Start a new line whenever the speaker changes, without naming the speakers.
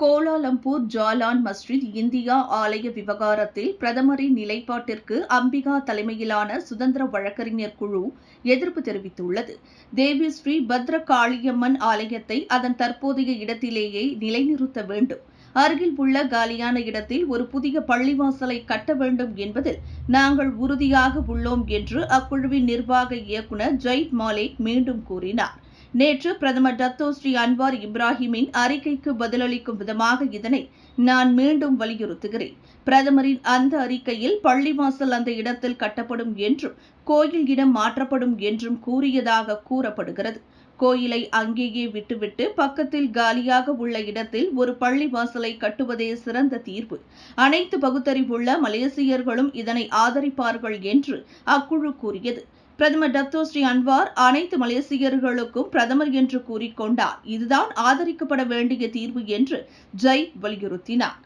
Kuala Lumpur Jalan மஸ்ஜித் India ஆலய விவகாரத்தில் பிரதமரின் நிலைப்பாட்டிற்கு அம்பிகா தலைமையிலான சுதந்திர வழக்கறிஞர் குழு எதிர்ப்பு தெரிவித்துள்ளது. தேவி ஸ்ரீ பத்ர காளியம்மன் ஆலயத்தை அதன் தற்போதைய இடத்திலேயே நிலைநிறுத்த வேண்டும். அருகில் உள்ள காலியான இடத்தில் ஒரு புதிய பள்ளிவாசலை கட்ட வேண்டும் என்பதில் நாங்கள் உறுதியாக உள்ளோம் என்று அக்குழுவின் நிர்வாக இயக்குநர் ஜெயித் மாலே மீண்டும் கூறினார். நேற்று பிரதமர் டத்தோ ஸ்ரீ அன்வார் இப்ராஹிமின் அறிக்கைக்கு பதிலளிக்கும் விதமாக இதனை நான் மீண்டும் வலியுறுத்துகிறேன். பிரதமரின் அந்த அறிக்கையில் பள்ளிவாசல் அந்த இடத்தில் கட்டப்படும் என்றும் கோயில் இடம் மாற்றப்படும் என்றும் கூறியதாக கூறப்படுகிறது. கோயிலை அங்கேயே விட்டுவிட்டு பக்கத்தில் காலியாக உள்ள இடத்தில் ஒரு பள்ளி வாசலை கட்டுவதே சிறந்த தீர்வு அனைத்து பகுத்தறிவுள்ள மலேசியர்களும் இதனை ஆதரிப்பார்கள் என்று அக்குழு கூறியது. பிரதமர் டத்தோ ஸ்ரீ அன்வார் அனைத்து மலேசியர்களுக்கும் பிரதமர் என்று கூறிக்கொண்டார். இதுதான் ஆதரிக்கப்பட வேண்டிய தீர்வு என்று ஜெய் வலியுறுத்தினார்.